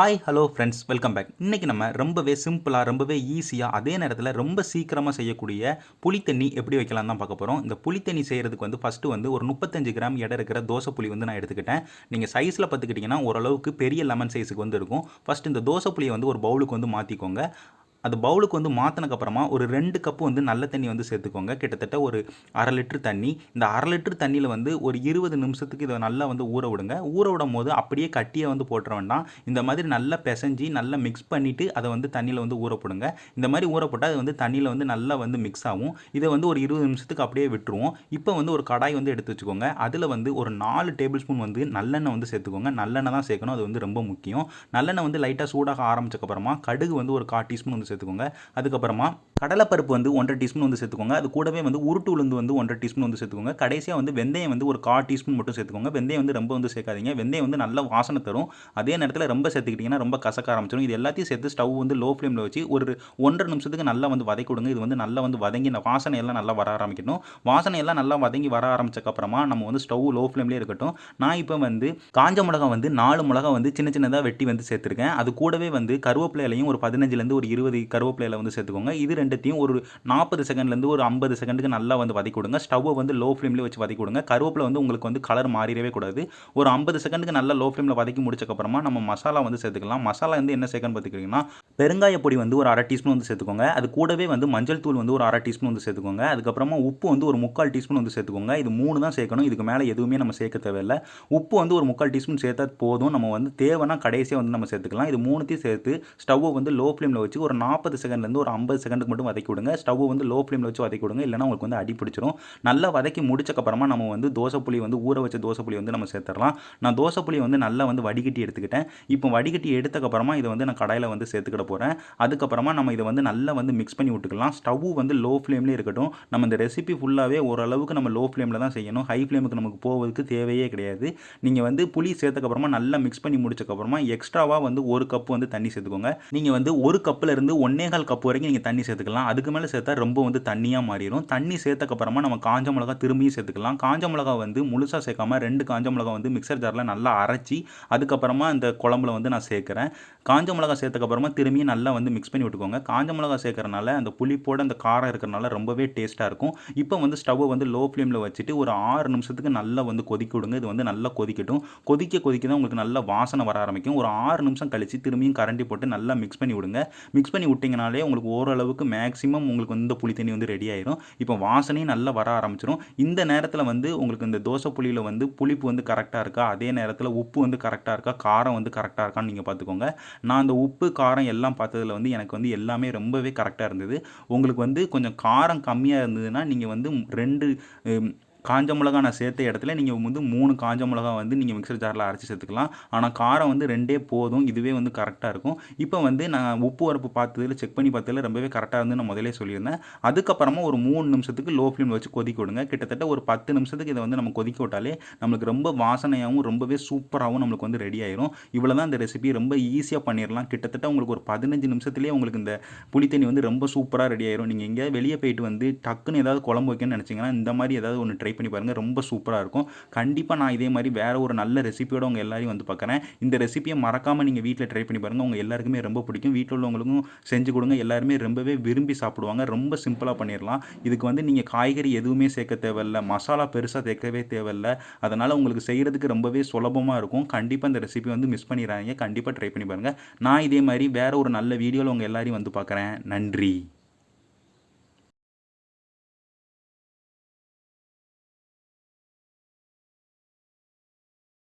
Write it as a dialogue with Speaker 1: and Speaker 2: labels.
Speaker 1: Hi hello friends welcome back இன்றைக்கி நம்ம ரொம்பவே சிம்பிளாக ரொம்பவே ஈஸியாக அதே நேரத்தில் ரொம்ப சீக்கிரமாக செய்யக்கூடிய புளித்தண்ணி எப்படி வைக்கலாம் தான் பார்க்க போகிறோம் இந்த புளித்தண்ணி செய்கிறதுக்கு வந்து ஃபஸ்ட்டு வந்து ஒரு முப்பத்தஞ்சு கிராம் எடை இருக்கிற தோசை புளி வந்து நான் எடுத்துக்கிட்டேன். நீங்கள் சைஸில் பார்த்துக்கிட்டிங்கன்னா ஓரளவுக்கு பெரிய லெமன் சைஸுக்கு வந்து இருக்கும். ஃபஸ்ட் இந்த தோசை புளியை வந்து ஒரு பவுலுக்கு வந்து மாற்றிக்கோங்க அது பவுலுக்கு வந்து மாற்றினக்கப்புறமா ஒரு ரெண்டு கப்பு வந்து நல்ல தண்ணி வந்து சேர்த்துக்கோங்க. கிட்டத்தட்ட ஒரு அரை லிட்டர் தண்ணி. இந்த அரை லிட்டர் தண்ணியில் வந்து ஒரு இருபது நிமிஷத்துக்கு இதை நல்லா வந்து ஊற விடுங்க. ஊற விடும் போது அப்படியே கட்டியை வந்து போட்டுற வேண்டாம். இந்த மாதிரி நல்லா பிசைஞ்சு நல்லா மிக்ஸ் பண்ணிவிட்டு அதை வந்து தண்ணியில் வந்து ஊற போடுங்க. இந்த மாதிரி ஊற போட்டால் அது வந்து தண்ணியில் வந்து நல்லா வந்து மிக்ஸ் ஆகும். இதை வந்து ஒரு இருபது நிமிஷத்துக்கு அப்படியே விட்டுருவோம். இப்போ வந்து ஒரு கடாய் வந்து எடுத்து வச்சுக்கோங்க. அதில் வந்து ஒரு நாலு டேபிள் ஸ்பூன் வந்து நல்லெண்ணெய் வந்து சேர்த்துக்கோங்க. நல்லெண்ணெய் தான் சேர்க்கணும். அது வந்து ரொம்ப முக்கியம். நல்லெண்ணெய் வந்து லைட்டாக சூடாக ஆரம்பிச்சக்கப்புறமா கடுகு வந்து ஒரு கால் டீஸ்பூன் வந்து சேர்த்துக்கோங்க. அதுக்கப்புறமா கடலைப்பருப்பு வந்து ஒன்றரை டீஸ்பூன் வந்து சேர்த்துக்கோங்க. அது கூடவே வந்து உருட்டு உளுந்து வந்து ஒன்றரை டீஸ்பூன் வந்து சேர்த்துக்கோங்க. கடைசியாக வந்து வெந்தயம் வந்து ஒரு கால் டீஸ்பூன் மட்டும் சேர்த்துக்கோங்க. வெந்தயம் வந்து ரொம்ப வந்து சேர்க்காதீங்க. வெந்தயம் வந்து நல்ல வாசனை தரும். அதே நேரத்தில் ரொம்ப சேர்த்துக்கிட்டிங்கன்னா ரொம்ப கசக்க ஆரம்பிச்சிடும் இது எல்லாத்தையும் சேர்த்து ஸ்டவ் வந்து லோ ஃப்ளேமில் வச்சு ஒரு ஒன்றரை நிமிஷத்துக்கு நல்லா வந்து வதக்கி விடுங்க. இது வந்து நல்லா வந்து வதங்கி இந்த வாசனை எல்லாம் நல்லா வர ஆரம்பிக்கணும். வாசனை எல்லாம் நல்லா வதங்கி வர ஆரம்பிச்சக்கப்புறமா நம்ம வந்து ஸ்டவ் லோ ஃப்ளேம்லேயே இருக்கட்டும். நான் இப்போ வந்து காஞ்ச மிளகா வந்து நாலு மிளகா வந்து சின்ன சின்னதாக வெட்டி வந்து சேர்த்துருக்கேன். அது கூடவே வந்து கருவேப்பிலையிலையும் ஒரு பதினஞ்சுலேருந்து ஒரு இருபது கருவேப்பிலையில் வந்து சேர்த்துக்கோங்க. இது ரெண்டுத்தையும் ஒரு நாற்பது செகண்ட்லேருந்து ஒரு ஐம்பது செகண்டுக்கு நல்லா வந்து வதக்கி கொடுங்க ஸ்டவ்வை வந்து லோ ஃப்ளேம்லேயே வச்சு வதக்கி கொடுங்க கருவேப்பிலை வந்து உங்களுக்கு வந்து கலர் மாறிடவே கூடாது. ஒரு ஐம்பது செகண்டுக்கு நல்லா லோ ஃப்ளேமில் வதக்கி முடிச்சக்கப்புறமா நம்ம மசாலா வந்து சேர்த்துக்கலாம். மசாலா வந்து என்ன சேர்க்கன்னு பார்த்துக்கிட்டிங்கன்னா பெருங்காய பொடி வந்து ஒரு அரை டீஸ்பூன் வந்து சேர்த்துக்கோங்க. அது கூடவே வந்து மஞ்சள் தூள் வந்து ஒரு அரை டீஸ்பூன் வந்து சேர்த்துக்கோங்க. அதுக்கப்புறமா உப்பு வந்து ஒரு முக்கால் டீஸ்பூன் வந்து சேர்த்துக்கோங்க. இது மூணு தான் சேர்க்கணும். இதுக்கு மேலே எதுவுமே நம்ம சேர்க்க தேவையில்லை. உப்பு வந்து ஒரு முக்கால் டீஸ்பூன் சேர்த்தா போதும். நம்ம வந்து தேவைன்னா கடைசியாக வந்து நம்ம சேர்த்துக்கலாம். இது மூணுத்தையும் சேர்த்து ஸ்டவ்வை வந்து லோ ஃப்ளேமில் வச்சு ஒரு நாற்பது செகண்ட்லேருந்து ஒரு ஐம்பது செகண்டுக்கு மட்டும் வதக்கி விடுங்க. ஸ்டவ் வந்து லோ ஃப்ளேமில் வச்சு வதக்கி விடுங்க. இல்லைனா உங்களுக்கு வந்து அடி பிடிச்சிரும். நல்லா வதக்கி முடிச்சக்கப்புறமா நம்ம வந்து தோசை புளி வந்து ஊற வச்ச தோசை புளி வந்து நம்ம சேர்த்துடலாம். நான் தோசை புளி வந்து நல்லா வந்து வடிகட்டி எடுத்துக்கிட்டேன். இப்போ வடிகட்டி எடுத்தக்கப்புறமா இதை வந்து நான் கடையில் வந்து சேர்த்துக்கிட போகிறேன் அதுக்கப்புறமா நம்ம இதை வந்து நல்லா வந்து மிக்ஸ் பண்ணி விட்டுக்கலாம். ஸ்டவ் வந்து லோ ஃப்ளேம்லேயே இருக்கட்டும். நம்ம இந்த ரெசிபி ஃபுல்லாகவே ஓரளவுக்கு நம்ம லோ ஃப்ளேமில் தான் செய்யணும். ஹை ஃப்ளேமுக்கு நமக்கு போவதுக்கு தேவையே கிடையாது. நீங்கள் வந்து புளி சேர்த்தக்கப்புறமா நல்லா மிக்ஸ் பண்ணி முடிச்சக்கப்புறமா எக்ஸ்ட்ராவாக வந்து ஒரு கப் வந்து தண்ணி சேர்த்துக்கோங்க. நீங்கள் வந்து ஒரு கப்பில் இருந்து ஒன்னே கால் கப் வரைக்கும் நீங்கள் தண்ணி சேர்த்துக்கலாம். அதுக்கு மேலே சேர்த்தா ரொம்ப வந்து தண்ணியாக மாறிடும் தண்ணி சேர்த்தக்கப்புறமா நம்ம காஞ்ச மிளகா திரும்பியும் சேர்த்துக்கலாம். காஞ்ச மிளகா வந்து முழுசாக சேர்க்காம ரெண்டு காஞ்ச மிளகா வந்து மிக்சர் ஜாரில் நல்லா அரைச்சி அதுக்கப்புறமா இந்த குழம்புல வந்து நான் சேர்க்குறேன். காஞ்ச மிளகா சேர்த்தக்கப்புறமா திரும்பியும் நல்லா வந்து மிக்ஸ் பண்ணி விட்டுக்கோங்க. காஞ்ச மிளகா சேர்க்கறனால அந்த புளிப்போட அந்த காரம் இருக்கிறனால ரொம்பவே டேஸ்ட்டாக இருக்கும். இப்போ வந்து ஸ்டவ்வை வந்து லோ ஃப்ளேமில் வச்சுட்டு ஒரு ஆறு நிமிஷத்துக்கு நல்லா வந்து கொதிக்க விடுங்க. இது வந்து நல்லா கொதிக்கட்டும். கொதிக்க கொதிக்க தான் உங்களுக்கு நல்ல வாசனை வர ஆரம்பிக்கும். ஒரு ஆறு நிமிஷம் கழித்து திரும்பியும் கரண்டி போட்டு நல்லா மிக்ஸ் பண்ணி விடுங்க. மிக்ஸ் பண்ணி விட்டிங்கனாலே உங்களுக்கு ஓரளவுக்கு மேக்ஸிமம் உங்களுக்கு வந்து புளி தண்ணி வந்து ரெடி ஆயிரும். இப்போ வாசனையும் நல்லா வர ஆரம்பிச்சிடும் இந்த நேரத்தில் வந்து உங்களுக்கு இந்த தோசை புளியில் வந்து புளிப்பு வந்து கரெக்டாக இருக்கா? அதே நேரத்தில் உப்பு வந்து கரெக்டாக இருக்கா? காரம் வந்து கரெக்டாக இருக்கான்னு நீங்கள் பார்த்துக்கோங்க நான் அந்த உப்பு காரம் எல்லாம் பார்த்ததில் வந்து எனக்கு வந்து எல்லாமே ரொம்பவே கரெக்டாக இருந்தது. உங்களுக்கு வந்து கொஞ்சம் காரம் கம்மியாக இருந்ததுன்னா நீங்கள் வந்து ரெண்டு காஞ்ச மிளகா நான் சேர்த்த இடத்துல நீங்கள் வந்து மூணு காஞ்ச மிளகா வந்து நீங்கள் மிக்சர் ஜாரில் அரைச்சி சேர்த்துக்கலாம். ஆனால் காரம் வந்து ரெண்டே போதும். இதுவே வந்து கரெக்டாக இருக்கும். இப்போ வந்து நான் உப்பு வரப்பு பார்த்ததில் செக் பண்ணி பார்த்ததில் ரொம்பவே கரெக்டாக இருந்து நான் முதலே சொல்லியிருந்தேன். அதுக்கப்புறமா ஒரு மூணு நிமிஷத்துக்கு லோ ஃப்ளேம் வச்சு கொதிக்க விடுங்க. கிட்டத்தட்ட ஒரு பத்து நிமிஷத்துக்கு இதை வந்து நம்ம கொதிக்க விட்டாலே நம்மளுக்கு ரொம்ப வாசனையாகவும் ரொம்பவே சூப்பராகவும் நம்மளுக்கு வந்து ரெடி ஆயிரும். இவ்வளோ தான் இந்த ரெசிபி ரொம்ப ஈஸியாக பண்ணிடலாம் கிட்டத்தட்ட உங்களுக்கு ஒரு பதினஞ்சு நிமிஷத்துலேயே உங்களுக்கு இந்த புளித்தண்ணி வந்து ரொம்ப சூப்பராக ரெடி ஆயிரும். நீங்கள் எங்கேயாவது வெளியே போயிட்டு வந்து டக்குன்னு ஏதாவது குழம்பு வைக்கணும்னு நினச்சிங்கன்னா இந்த மாதிரி ஏதாவது ஒன்று ட்ரை ட்ரை பண்ணி பாருங்கள் ரொம்ப சூப்பராக இருக்கும். கண்டிப்பாக நான் இதே மாதிரி வேறு ஒரு நல்ல ரெசிபியோட உங்கள் எல்லாரையும் வந்து பார்க்குறேன் இந்த ரெசிபியை மறக்காமல் நீங்கள் வீட்டில் ட்ரை பண்ணி பாருங்கள் உங்கள் எல்லாருக்குமே ரொம்ப பிடிக்கும். வீட்டில் உள்ளவங்களுக்கும் செஞ்சு கொடுங்க. எல்லாருமே ரொம்பவே விரும்பி சாப்பிடுவாங்க. ரொம்ப சிம்பிளாக பண்ணிடலாம் இதுக்கு வந்து நீங்கள் காய்கறி எதுவுமே சேர்க்க தேவையில்ல. மசாலா பெருசாக சேர்க்கவே தேவையில்ல. அதனால் உங்களுக்கு செய்கிறதுக்கு ரொம்பவே சுலபமாக இருக்கும். கண்டிப்பாக இந்த ரெசிபி வந்து மிஸ் பண்ணிடுறாங்க கண்டிப்பாக ட்ரை பண்ணி பாருங்கள் நான் இதே மாதிரி வேறு ஒரு நல்ல வீடியோவில் உங்கள் எல்லாரையும் வந்து பார்க்குறேன் நன்றி.